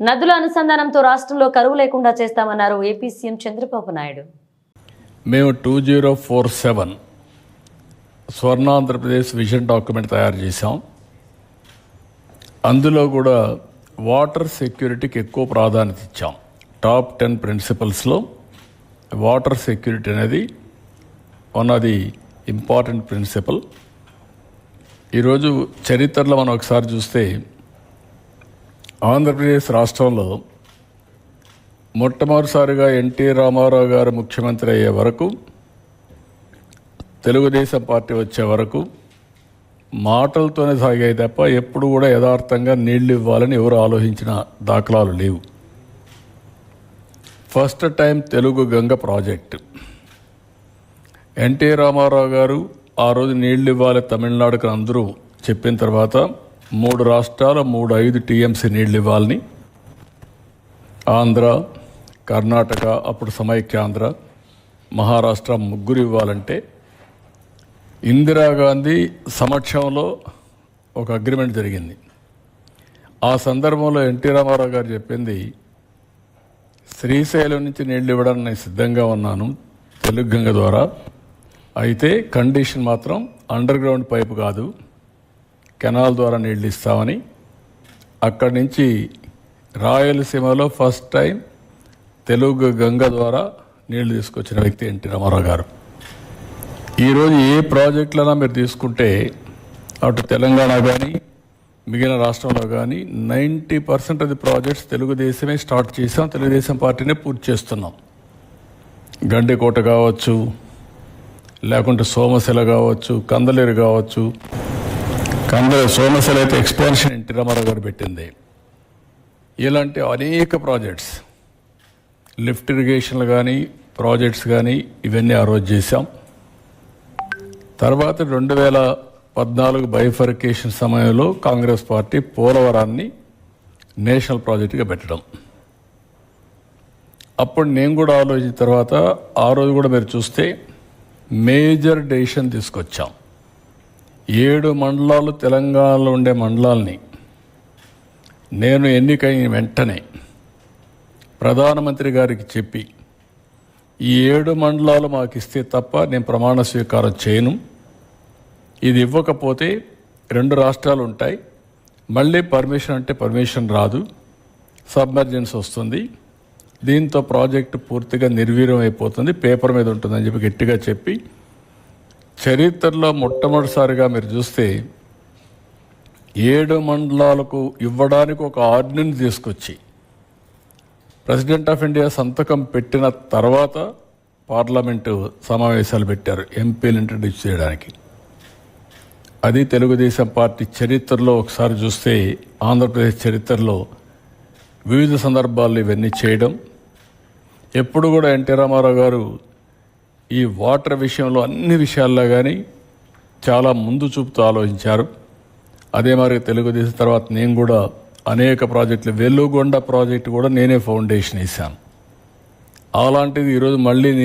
నదుల అనుసంధానంతో రాష్ట్రంలో కరువు లేకుండా చేస్తామన్నారు ఏపీ సీఎం చంద్రబాబు నాయుడు. మేము two zero four seven Swarna Andhra Pradesh vision document తయారు చేశాం. అందులో కూడా వాటర్ సెక్యూరిటీకి ఎక్కువ ప్రాధాన్యత ఇచ్చాం. టాప్ టెన్ ప్రిన్సిపల్స్లో వాటర్ సెక్యూరిటీ అనేది one of the important principle. ఈరోజు చరిత్రలో మనం ఒకసారి చూస్తే ఆంధ్రప్రదేశ్ రాష్ట్రంలో మొట్టమొదటిసారిగా ఎన్టీ రామారావు గారు ముఖ్యమంత్రి అయ్యే వరకు తెలుగుదేశం పార్టీ వచ్చే వరకు మాటలతోనే సాగాయి తప్ప ఎప్పుడు కూడా యథార్థంగా నీళ్ళు ఇవ్వాలని ఎవరు ఆలోచించిన దాఖలాలు లేవు. First time Telugu Ganga project. NT Rama Rao garu ఆ రోజు నీళ్ళు ఇవ్వాలి తమిళనాడుకు అందరూ చెప్పిన తర్వాత మూడు రాష్ట్రాల మూడు ఐదు టీఎంసీ నీళ్ళు ఇవ్వాలని. ఆంధ్ర కర్ణాటక అప్పుడు సమైక్యాంధ్ర మహారాష్ట్ర ముగ్గురు ఇవ్వాలంటే ఇందిరాగాంధీ సమక్షంలో ఒక అగ్రిమెంట్ జరిగింది. ఆ సందర్భంలో ఎన్టీ రామారావు గారు చెప్పింది శ్రీశైలం నుంచి నీళ్ళు ఇవ్వడానికి నేను సిద్ధంగా ఉన్నాను తెలుగు గంగ ద్వారా. అయితే కండిషన్ మాత్రం అండర్ గ్రౌండ్ పైపు కాదు. కెనాల్ ద్వారా నీళ్ళు ఇస్తామని అక్కడి నుంచి రాయలసీమలో ఫస్ట్ టైం తెలుగు గంగ ద్వారా నీళ్ళు తీసుకొచ్చిన వ్యక్తి ఎన్టీ రామారావు గారు. ఈరోజు ఏ ప్రాజెక్టులైనా మీరు తీసుకుంటే అటు తెలంగాణ కానీ మిగిలిన రాష్ట్రంలో కానీ ninety percent of the projects తెలుగుదేశమే start చేసాం తెలుగుదేశం పార్టీనే పూర్తి చేస్తున్నాం. గండికోట కావచ్చు లేకుంటే సోమశిల కావచ్చు కందలేరు కావచ్చు కాంగ్రెస్ సోమశిల అయితే ఎక్స్పాన్షన్ ఎన్టీ రామారావు గారు పెట్టింది. ఇలాంటి అనేక ప్రాజెక్ట్స్ లిఫ్ట్ ఇరిగేషన్లు కానీ ప్రాజెక్ట్స్ కానీ ఇవన్నీ ఆ రోజు చేశాం. తర్వాత రెండు వేల పద్నాలుగు బైఫర్కేషన్ సమయంలో కాంగ్రెస్ పార్టీ పోలవరాన్ని నేషనల్ ప్రాజెక్టుగా పెట్టడం. అప్పుడు నేను కూడా ఆలోచించిన తర్వాత ఆ రోజు కూడా మీరు చూస్తే మేజర్ డెసిషన్ తీసుకొచ్చాం. ఏడు మండలాలు తెలంగాణలో ఉండే మండలాల్ని నేను ఎన్నికైన వెంటనే ప్రధానమంత్రి గారికి చెప్పి ఈ ఏడు మండలాలు మాకు ఇస్తే తప్ప నేను ప్రమాణ స్వీకారం చేయను. ఇది ఇవ్వకపోతే రెండు రాష్ట్రాలు ఉంటాయి. మళ్ళీ పర్మిషన్ అంటే పర్మిషన్ రాదు. సబ్మర్జెన్స్ వస్తుంది. దీంతో ప్రాజెక్టు పూర్తిగా నిర్వీర్యం అయిపోతుంది పేపర్ మీద ఉంటుందని చెప్పి గట్టిగా చెప్పి చరిత్రలో మొట్టమొదటిసారిగా మీరు చూస్తే ఏడు మండలాలకు ఇవ్వడానికి ఒక ఆర్డినెన్స్ తీసుకొచ్చి ప్రెసిడెంట్ ఆఫ్ ఇండియా సంతకం పెట్టిన తర్వాత పార్లమెంటు సమావేశాలు పెట్టారు ఎంపీలు ఇంట్రడ్యూస్ చేయడానికి. అది తెలుగుదేశం పార్టీ చరిత్రలో ఒకసారి చూస్తే ఆంధ్రప్రదేశ్ చరిత్రలో వివిధ సందర్భాల్లో ఇవన్నీ చేయడం. ఎప్పుడు కూడా ఎన్టీ రామారావు గారు ఈ వాటర్ విషయంలో అన్ని విషయాల్లో కానీ చాలా ముందు చూపుతూ ఆలోచించారు. అదే మరి తెలుగుదేశం తర్వాత నేను కూడా అనేక ప్రాజెక్టులు వెల్లుగొండ ప్రాజెక్టు కూడా నేనే ఫౌండేషన్ వేశాను. అలాంటిది ఈరోజు మళ్ళీ నేను